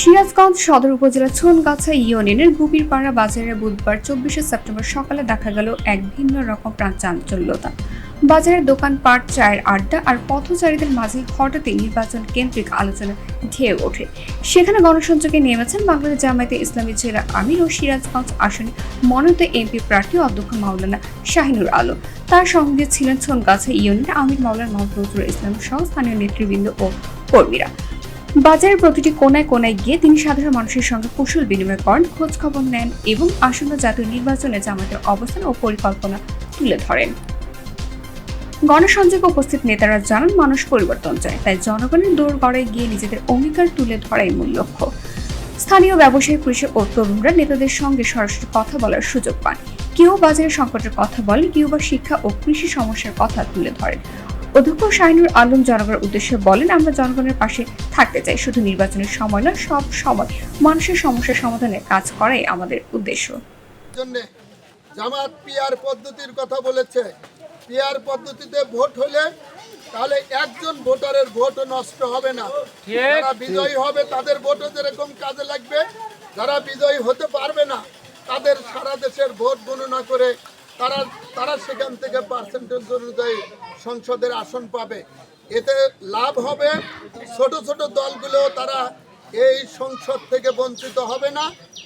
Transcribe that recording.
সিরাজগঞ্জ সদর উপজেলার ছনগাছা ইউনিয়নের গুপিরপাড়া বাজারে বুধবার চব্বিশে সেপ্টেম্বর সকালে দেখা গেল এক ভিন্ন রকম প্রাণ চাঞ্চল্যতা বাজারের দোকানপাট চায়ের আড্ডা আর পথচারীদের মাঝে হঠাৎই নির্বাচন কেন্দ্রিক আলোচনা ঢেউ ওঠে। সেখানে গণসংযোগে নেমেছেন বাংলাদেশ জামায়াতে ইসলামী জেলা আমির ও সিরাজগঞ্জ আসনে মনোনীত এমপি প্রার্থী অধ্যক্ষ মাওলানা শাহিনুর আলম। তার সঙ্গে ছিলেন ছনগাছা ইউনিয়নের আমির মাওলানা মোহাম্মদ নজরুল ইসলাম সহ স্থানীয় নেতৃবৃন্দ ও কর্মীরা। বাজারের প্রতিটি কোনায় কোনায় গিয়ে তিনি সাধারণ মানুষের সঙ্গে কুশল বিনিময় করেন, খোঁজ খবর নেন এবং আসন্ন জাতীয় নির্বাচনে জামাতের অবস্থান ও পরিকল্পনা তুলে ধরেন। গণসংযোগে উপস্থিত নেতারা জানান, মানুষ পরিবর্তন চায়, তাই জনগণের দৌড়গড়ায় গিয়ে নিজেদের অঙ্গীকার তুলে ধরাই মূল লক্ষ্য। স্থানীয় ব্যবসায়ী কৃষক ও তরুণরা নেতাদের সঙ্গে সরাসরি কথা বলার সুযোগ পান। কেউ বাজারের সংকটের কথা বলেন, কেউ বা শিক্ষা ও কৃষি সমস্যার কথা তুলে ধরেন। অধ্যক্ষ শাহিনুর আলম জনগণের উদ্দেশ্যে বলেন আমরা জনগণের পাশে থাকতে চাই শুধু নির্বাচনের সময় না সব সময় মানুষের সমস্যার সমাধানে কাজ করাই আমাদের উদ্দেশ্য। জন্য জামাত পিয়ার পদ্ধতির কথা বলেছে। পিয়ার পদ্ধতিতে ভোট হলে তাহলে একজন ভোটারের ভোটও নষ্ট হবে না। যারা বিজয়ী হবে তাদের ভোটও যেরকম কাজে লাগবে যারা বিজয়ী হতে পারবে না তাদের সারা দেশের ভোট গণনা করে তারা তারা সেখান থেকে পার্সেন্টেজ অনুযায়ী সংসদের আসন পাবে। এতে লাভ হবে, ছোট ছোট দলগুলো তারা এই সংসদ থেকে বঞ্চিত হবে না।